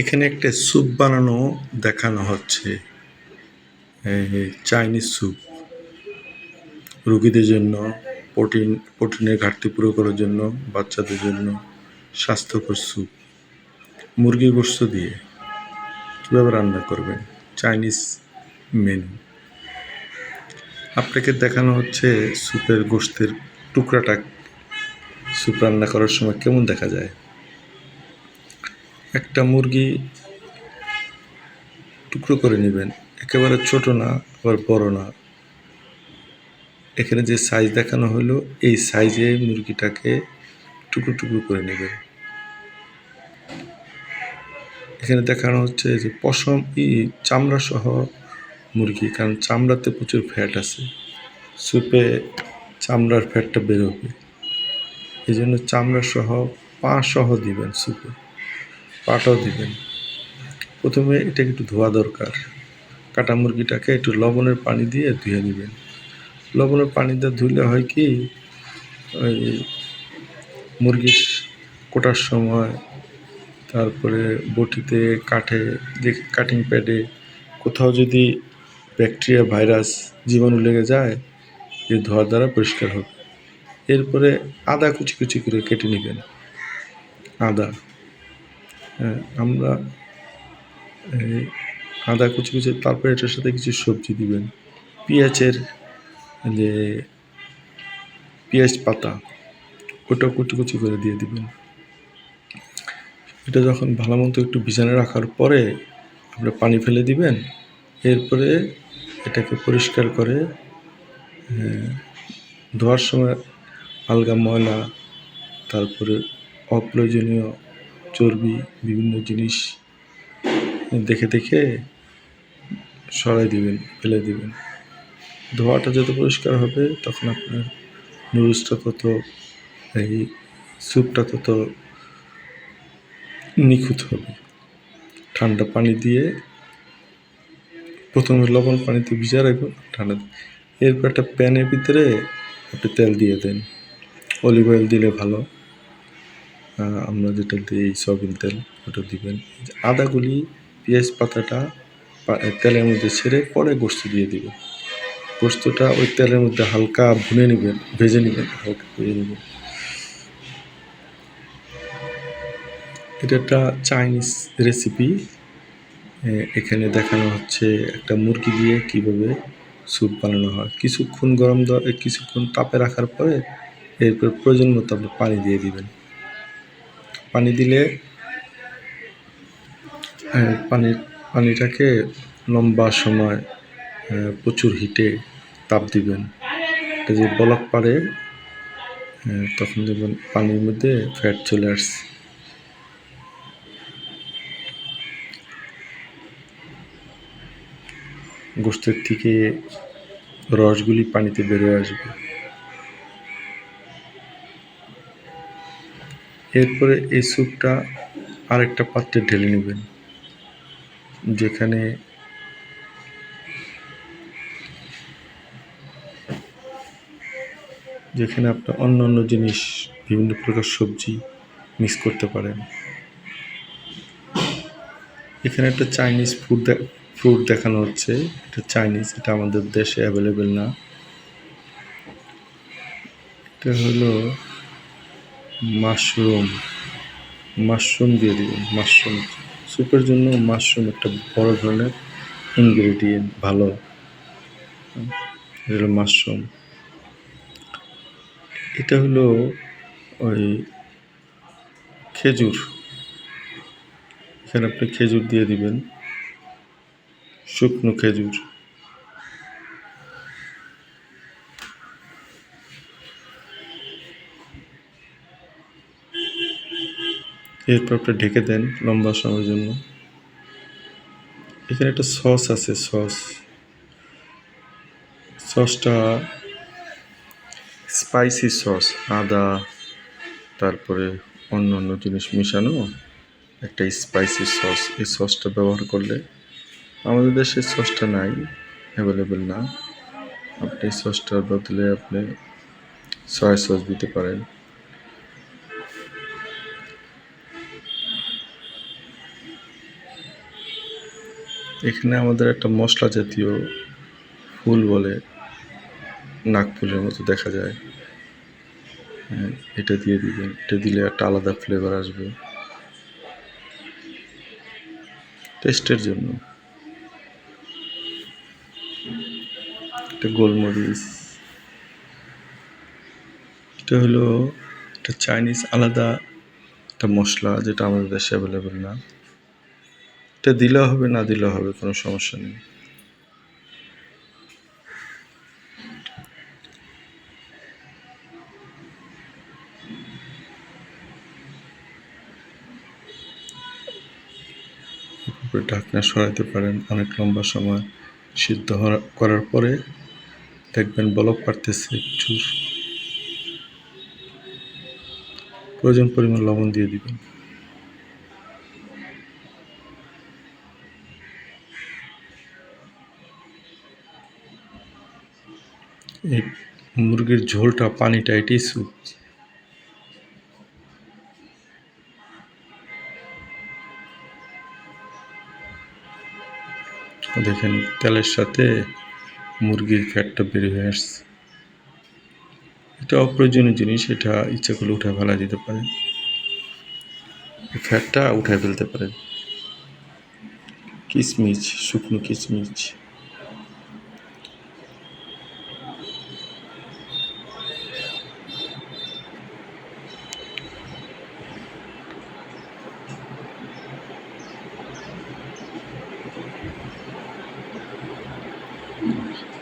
এখানে একটা স্যুপ বানানো দেখানো হচ্ছে। Chinese soup. রুগীদের জন্য, প্রোটিন, প্রোটিনের ঘাটতি পুরো করার জন্য, বাচ্চাদের জন্য স্বাস্থ্যকর স্যুপ। মুরগির গোস্ত দিয়ে কীভাবে রান্না করবেন? Chinese menu. আপনাকে দেখানো হচ্ছে স্যুপের গোস্তের টুকরাটা। স্যুপ রান্না করার সময় কেমন দেখা যায়? একটা মুরগি টুকরো করে নেবেন। একেবারে ছোট না, আবার বড় না। এখানে যে সাইজ দেখানো হলো, এই সাইজে মুরগিটাকে টুকরো টুকরো করে নেবেন। এখানে দেখানো হচ্ছে যে পশম ই চামড়া সহ মুরগি, কারণ চামড়াতে প্রচুর ফ্যাট আছে। স্যুপে চামড়ার ফ্যাটটা বেরোবে এই জন্য চামড়া সহ পা সহ দিবেন স্যুপে পাটাও দিবেন। প্রথমে এটাকে একটু ধোয়া দরকার। কাটা মুরগিটাকে একটু লবণের পানি দিয়ে ধুয়ে নেবেন। লবণের পানি দিয়ে ধুলে হয় কি, ওই মুরগি কোটার সময় তারপরে বটিতে কাঠে যে কাটিং প্যাডে কোথাও যদি ব্যাকটেরিয়া ভাইরাস জীবাণু লেগে যায় যে ধোয়ার দ্বারা পরিষ্কার হবে। এরপরে আদা কুচি কুচি করে কেটে নেবেন। আদা। আমরা আদা কুচি কুচি, তারপরে এটার সাথে কিছু সবজি দিবেন। পেঁয়াজের যে পেঁয়াজ পাতা, ওটা কুচি কুচি করে দিয়ে দিবেন। এটা যখন ভালো মতো একটু বিছানা রাখার পরে আপনি পানি ফেলে দিবেন, এরপরে এটাকে পরিষ্কার করে ধোয়ার সময় আলগা ময়লা, তারপরে অপ্রয়োজনীয় চর্বি, বিভিন্ন জিনিস দেখে দেখে সরাই দিবেন, ফেলে দিবেন। ধোয়াটা যত পরিষ্কার হবে, তখন আপনার নুডলসটা তত, এই স্যুপটা তত নিখুঁত হবে। ঠান্ডা পানি দিয়ে প্রথমে লবণ পানিতে ভিজা রাখবেন, ঠান্ডা এরপর একটা প্যানের ভিতরে আপনি তেল দিয়ে দেন। অলিভ অয়েল দিলে ভালো। আমরা যেটা দিই সয়াবিন তেল, ওটা দিবেন। আদাগুলি পেঁয়াজ পাতাটা তেলের মধ্যে ছেড়ে পরে গোস্ত দিয়ে দিবেন। গোস্তটা ওই তেলের মধ্যে হালকা ভুনে নেবেন, ভেজে নেবেন, হালকা ভেজে নেবেন। এটা একটা চাইনিজ রেসিপি এখানে দেখানো হচ্ছে একটা মুরগি দিয়ে কীভাবে স্যুপ বানানো হয়। কিছুক্ষণ গরম কিছুক্ষণ তাপে রাখার পরে এরপর প্রয়োজন মতো আপনি পানি দিয়ে দিবেন। পানি দিলে আহ, পানি পানিটাকে লম্বা সময় আহ, প্রচুর হিটে তাপ দিবেন। যে বলক পারে আহ, তখন দেখবেন পানির মধ্যে ফ্যাট চলে আসছে। গোস্তের থেকে রসগুলি পানিতে বেরোয় আসবে। এরপরে এই স্যুপটা আরেকটা পাত্রে ঢেলে নেবেন, যেখানে যেখানে আপনি অন্য অন্য জিনিস, বিভিন্ন প্রকার সবজি মিক্স করতে পারেন। এখানে একটা চাইনিজ ফুড ফ্রুট দেখানো হচ্ছে। এটা চাইনিজ এটা আমাদের দেশে অ্যাভেলেবেল না। এটা হলো মাশরুম। মাশরুম দিয়ে দিবেন মাশরুম। স্যুপের জন্য মাশরুম একটা বড় ধরনের ইনগ্রেডিয়েন্ট ভালো। মাশরুম। এটা হলো ওই খেজুর। এখানে আপনি খেজুর দিয়ে দিবেন। শুকনো খেজুর। এরপর আপনি ঢেকে দেন লম্বা সময়ের জন্য। এখানে একটা সস আছে, সস। সসটা স্পাইসি সস, আদা, তারপরে অন্য অন্য জিনিস মিশানো একটা স্পাইসি সস। এই সসটা ব্যবহার করলে আমাদের দেশে সসটা নাই অ্যাভেলেবেল না। আপনি সসটার বদলে আপনি সয়া সস দিতে পারেন। এখানে আমাদের একটা মশলা জাতীয় ফুল বলে নাগফুলের মতো দেখা যায়। হ্যাঁ, এটা দিয়ে দিবেন এটা দিলে একটা আলাদা ফ্লেভার আসবে। টেস্টের জন্য। একটা গোলমরিচ। এটা হলো একটা চাইনিজ আলাদা একটা মশলা যেটা আমাদের দেশে অ্যাভেলেবেল না। এটা দিলেও হবে, না দিলেও হবে, কোনো সমস্যা নেই। ঢাকনা সরাইতে পারেন, অনেক লম্বা সময় সিদ্ধ করার পরে দেখবেন বলক পারতেছে একটু। প্রয়োজন পরিমাণ লবণ দিয়ে দিবেন। এই মুরগির ঝোলটা পানিটা এটাই স্যুপ দেখেন, তেলের সাথে মুরগির ফ্যাটটা বের হয়ে আসছে। এটা অপ্রয়োজনীয় জিনিস, এটা ইচ্ছা করলে উঠে ফেলা যেতে পারে। ফ্যাটটা উঠায় ফেলতে পারেন কিশমিচ শুকনো কিশমিচ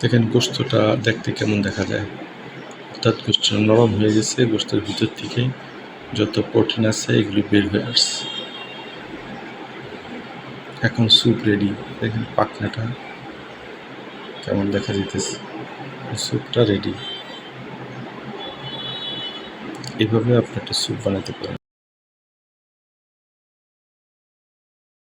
দেখেন গোস্তটা দেখতে কেমন দেখা যায়। অর্থাৎ গোস্তটা নরম হয়ে গেছে গোস্তের ভিতর থেকে যত প্রোটিন আছে এগুলি বের হয়ে আসছে। এখন স্যুপ রেডি, দেখেন পাখনাটা কেমন দেখা যেতেছে স্যুপটা রেডি। এভাবে আপনি একটা স্যুপ বানাতে পারেন।